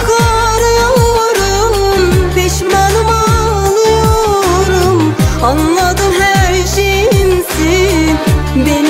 Bakarıyorum pişmanım ağlıyorum Anladım her şeyimsin Beni